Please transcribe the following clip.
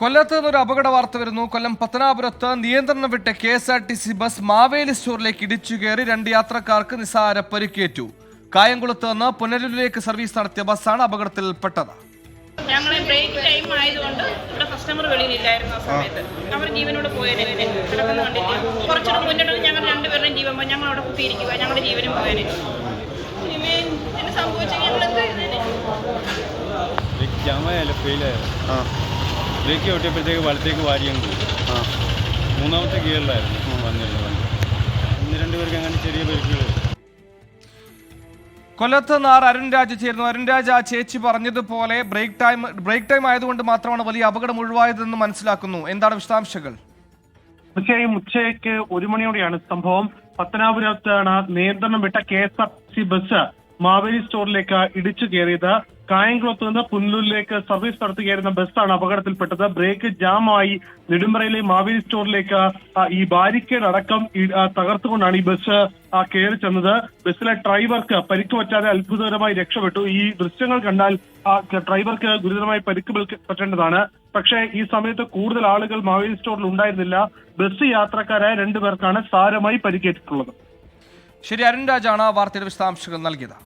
കൊല്ലത്ത് നിന്നൊരു അപകട വാർത്ത വരുന്നു. കൊല്ലം പത്തനാപുരത്ത് നിയന്ത്രണം വിട്ട K S R T C bus Maveli സ്റ്റോറിലേക്ക് ഇടിച്ചു കയറി രണ്ട് യാത്രക്കാർക്ക് നിസ്സാര പരിക്കേറ്റു. കായംകുളത്ത് നിന്ന് പുനലൂരിലേക്ക് സർവീസ് നടത്തിയ ബസ്സാണ് അപകടത്തിൽപ്പെട്ടത്. ഞങ്ങൾ ബ്രേക്ക് ടൈം ആയതുകൊണ്ട് ഇവിടെ കസ്റ്റമർ വെളിയിലില്ലായിരുന്നു ആ സമയത്ത്. അവർ ജീവനോട് പോയേനെ. കിടക്കുന്ന കണ്ടിട്ട്. കുറച്ചുകൂടെ മുന്നോട്ട് ഞങ്ങൾ രണ്ടുപേരുടെയും ജീവൻ പോയി. ഞങ്ങൾ അവിടെ കുത്തിയിരിക്കുക ഞങ്ങളുടെ ജീവനും പോയേനെ. സംഭവിച്ചെങ്കിൽ ഞങ്ങൾ എന്താ ചെയ്തേനെ ബ്രേക്ക് ജാമായല്ല വലത്തേക്ക് വാരി ചവിട്ടിയപ്പോഴത്തേക്ക് വലത്തേക്ക് വാരിയും പോയി മൂന്നാമത്തെ ഗിയറിലായിരുന്നു വന്നിരുന്നത് വണ്ടി. ഒന്ന് രണ്ട് പേർക്ക് അങ്ങനെ ചെറിയ പരിക്കുകൾ. കൊല്ലത്ത് നാർ അരുൺ രാജ് ചേരുന്നു. അരുൺ രാജ് ആ ചേച്ചി പറഞ്ഞതുപോലെ ബ്രേക്ക് ടൈം ബ്രേക്ക് ടൈം ആയതുകൊണ്ട് മാത്രമാണ് വലിയ അപകടം ഒഴിവായതെന്ന് മനസ്സിലാക്കുന്നു. എന്താണ് വിശദാംശങ്ങൾ? തീർച്ചയായും ഉച്ചയ്ക്ക് ഒരു മണിയോടെയാണ് സംഭവം. പത്തനാപുരത്താണ് നിയന്ത്രണം വിട്ട K S R C bus Maveli സ്റ്റോറിലേക്ക് ഇടിച്ചു കയറിയത്. കായംകുളത്ത് നിന്ന് പുനലൂരിലേക്ക് സർവീസ് നടത്തുകയായിരുന്ന ബസ്സാണ് അപകടത്തിൽപ്പെട്ടത്. ബ്രേക്ക് ജാമായി നെടുമ്പറയിലെ മാവേലി സ്റ്റോറിലേക്ക് ഈ ബാരിക്കേഡ് അടക്കം തകർത്തുകൊണ്ടാണ് ഈ ബസ് കയറി ചെന്നത്. ബസ്സിലെ ഡ്രൈവർക്ക് പരിക്ക് പറ്റാതെ അത്ഭുതകരമായി രക്ഷപ്പെട്ടു. ഈ ദൃശ്യങ്ങൾ കണ്ടാൽ ഡ്രൈവർക്ക് ഗുരുതരമായി പരിക്ക് പറ്റേണ്ടതാണ്. പക്ഷേ ഈ സമയത്ത് കൂടുതൽ ആളുകൾ മാവേലി സ്റ്റോറിൽ ഉണ്ടായിരുന്നില്ല. ബസ് യാത്രക്കാരായ രണ്ടുപേർക്കാണ് സാരമായി പരിക്കേറ്റിട്ടുള്ളത്. ശരി അരുൺ രാജാണ് വാർത്തയുടെ വിശദാംശങ്ങൾ നൽകിയത്.